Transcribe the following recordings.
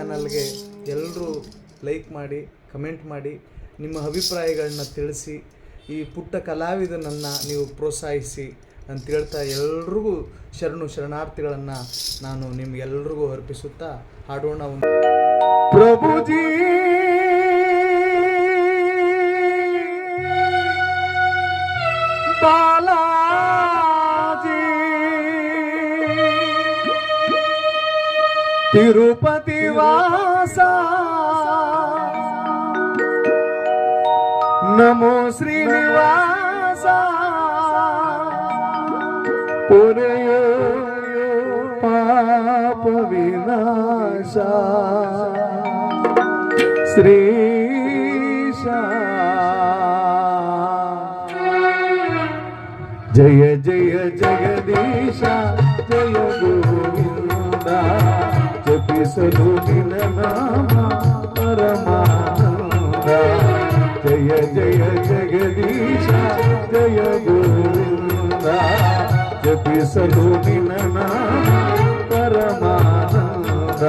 ಚಾನಲ್ಗೆ ಎಲ್ಲರೂ ಲೈಕ್ ಮಾಡಿ ಕಮೆಂಟ್ ಮಾಡಿ, ನಿಮ್ಮ ಅಭಿಪ್ರಾಯಗಳನ್ನ ತಿಳಿಸಿ, ಈ ಪುಟ್ಟ ಕಲಾವಿದನನ್ನು ನೀವು ಪ್ರೋತ್ಸಾಹಿಸಿ ಅಂತ ಹೇಳ್ತಾ ಎಲ್ರಿಗೂ ಶರಣು ಶರಣಾರ್ಥಿಗಳನ್ನು ನಾನು ನಿಮ್ಗೆಲ್ರಿಗೂ ಅರ್ಪಿಸುತ್ತಾ ಹಾಡೋಣ ಒಂದು ಪ್ರಭುಜಿ तिरुपति वासा। नमो श्रीनिवासा। पुरयो पाप विनाशा। श्री जय जय जगदीशा जय गुरु। కేసులు నిలనామా పరమానంద. జయ జయ జగదీశ జయ గోవింద. జపిసలు నిలనామా పరమానంద.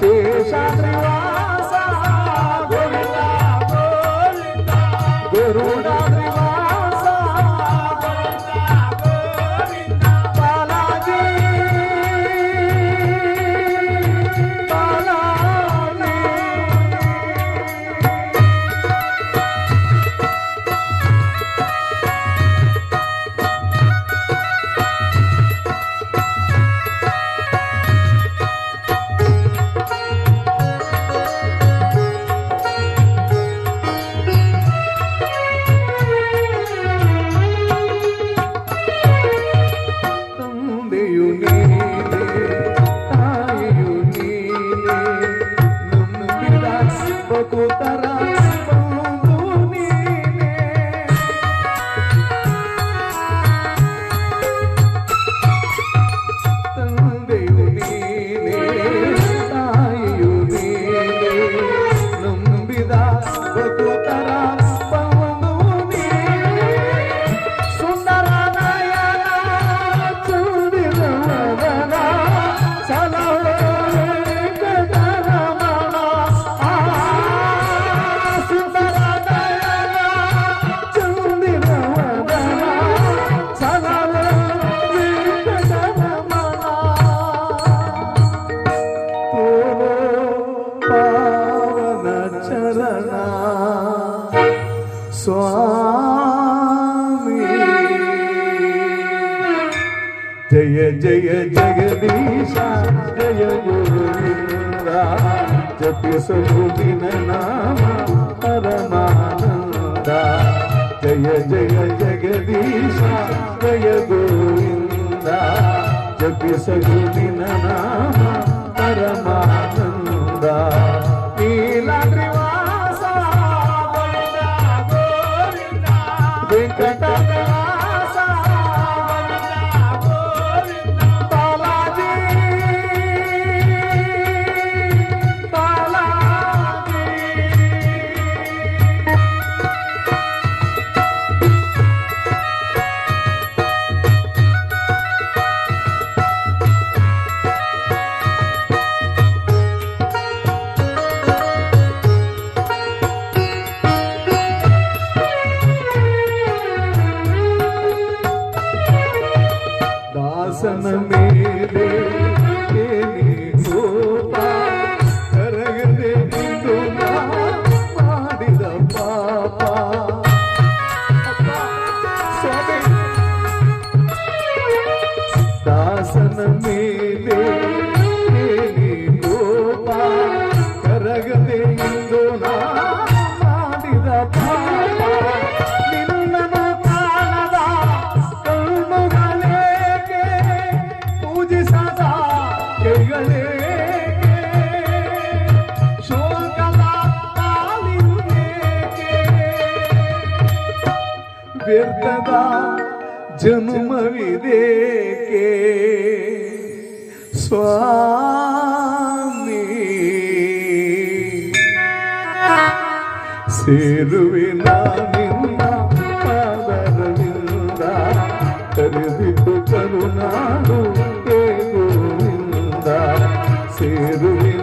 శేషాద్రివాస గోవింద గోవింద. గరుడాద్రివాస బ్రతుకు తరా తండ్రి జయ జయ జగదీశ జయ గోవింద. జపి సగుదిన నామ పరమానంద. జయ జయ జగదీశ జయ గోవింద. జపి సగుదిన నామ పరమా ಕರಗದೆ ಇಂದು ನಾ ಮಾಡಿದ ಪಾಪ ವ್ಯರ್ಥದ ಜನುಮವಿದೇಕೆ ಸ್ವಾಮಿ ಸೇರುವಿನ ನಿನ್ನ ಪಾದರವಿಂದ ಕರೆದಿಟ್ಟು ಕರುನಾಡು ಏ ಗೋವಿಂದ ಸೇರುವಿನ